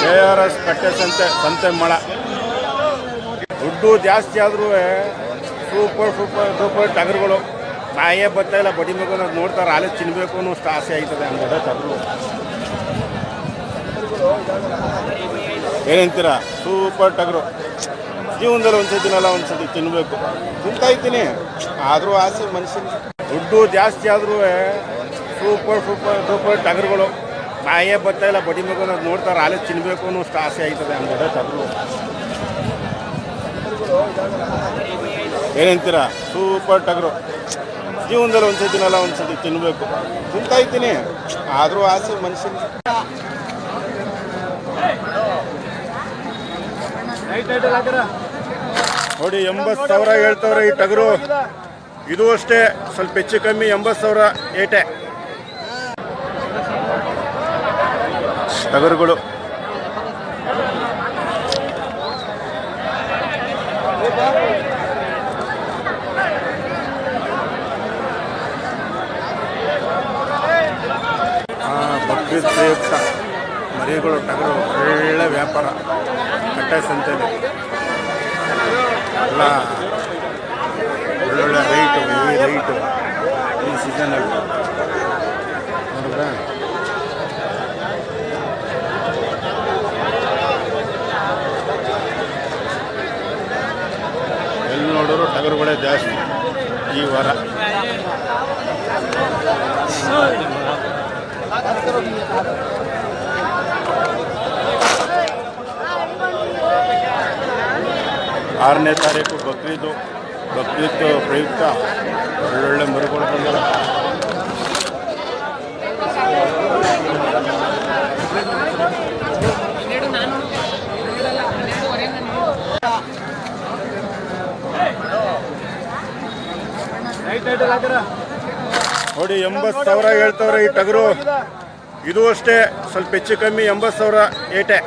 K R S ಕಟ್ಟೆ ಸಂತೆ ಸಂತೆ ಮಳ. ದುಡ್ಡು ಜಾಸ್ತಿ ಆದ್ರೂ ಸೂಪರ್ ಸೂಪರ್ ಸೂಪರ್ ಟಗರುಗಳು. ನಾಯೇ ಬರ್ತಾ ಇಲ್ಲ, ಬಡಿ ಅನ್ನೋದು ನೋಡ್ತಾರೆ ಹಾಲು ತಿನ್ಬೇಕು ಅನ್ನೋ ಅಷ್ಟು ಆಸೆ ಆಯ್ತದೆ ಹಂಗಡೆ ಟಗರು. ಏನಂತೀರ? ಸೂಪರ್ ಟಗರು. ಜೀವನದಲ್ಲಿ ಒಂದು ಒಂದ್ಸತಿ ತಿನ್ನಬೇಕು ತಿಂತಾ ಇದ್ದೀನಿ. ಆದರೂ ಆಸೆ ಮನುಷ್ಯನ ದುಡ್ಡು ಜಾಸ್ತಿ ಆದ್ರೂ ಸೂಪರ್ ಸೂಪರ್ ಸೂಪರ್ ಟಗರುಗಳು. ಬರ್ತಾ ಇಲ್ಲ ಬಡಿ ಮಗನ ನೋಡ್ತಾರೆ, ಆಲೇ ತಿನ್ನಬೇಕು ಅನ್ನೋ ಅಷ್ಟು ಆಸೆ ಆಯ್ತದೆ ಅಂತ ಟಗರು. ಏನಂತೀರ? ಸೂಪರ್ ಟಗರು. ಜೀವನದಲ್ಲಿ ಒಂದು ಒಂದ್ಸತಿ ತಿನ್ನಬೇಕು ತಿಂತಾ ಇದ್ದೀನಿ. ಆದರೂ ಆಸೆ ಮನುಷ್ಯನಿಗೆ ನೋಡಿ, ಎಂಬತ್ತು ಸಾವಿರ ಹೇಳ್ತವ್ರೆ ಈ ಟಗರು. ಇದು ಅಷ್ಟೇ, ಸ್ವಲ್ಪ ಹೆಚ್ಚು ಕಮ್ಮಿ ಎಂಬತ್ತು ಸಾವಿರ ಏಟೆ. ಟಗರುಗಳು. ಬಕ್ರೀದ್ ಪ್ರಯುಕ್ತ ಮರಿಗಳು ಟಗರು ಒಳ್ಳೆ ವ್ಯಾಪಾರ. ಕಟ್ಟೆ ಸಂತೆಯಲ್ಲಿ ಎಲ್ಲ ಒಳ್ಳೊಳ್ಳೆ ರೈಟು ಈ ರೈಟು ಈ ಸೀಸನಲ್ಲಿ ನೋಡಿದ್ರೆ ಎಲ್ಲಿ ನೋಡಿದ್ರು ಟಗರುಗಳೇ ಜಾಸ್ತಿ ಈ ವಾರ. ಆರನೇ ತಾರೀಕು ಬಕ್ರೀದು ಬಕ್ರೀದ್ ಪ್ರಯುಕ್ತ ಒಳ್ಳೊಳ್ಳೆ ಮರುಗಳು ನೋಡಿ, ಎಂಬತ್ತು ಸಾವಿರ ಹೇಳ್ತವ್ರೆ ಈ ಟಗರು. ಇದು ಅಷ್ಟೇ, ಸ್ವಲ್ಪ ಹೆಚ್ಚು ಕಮ್ಮಿ ಎಂಬತ್ತು ಸಾವಿರ ಏಟೆ.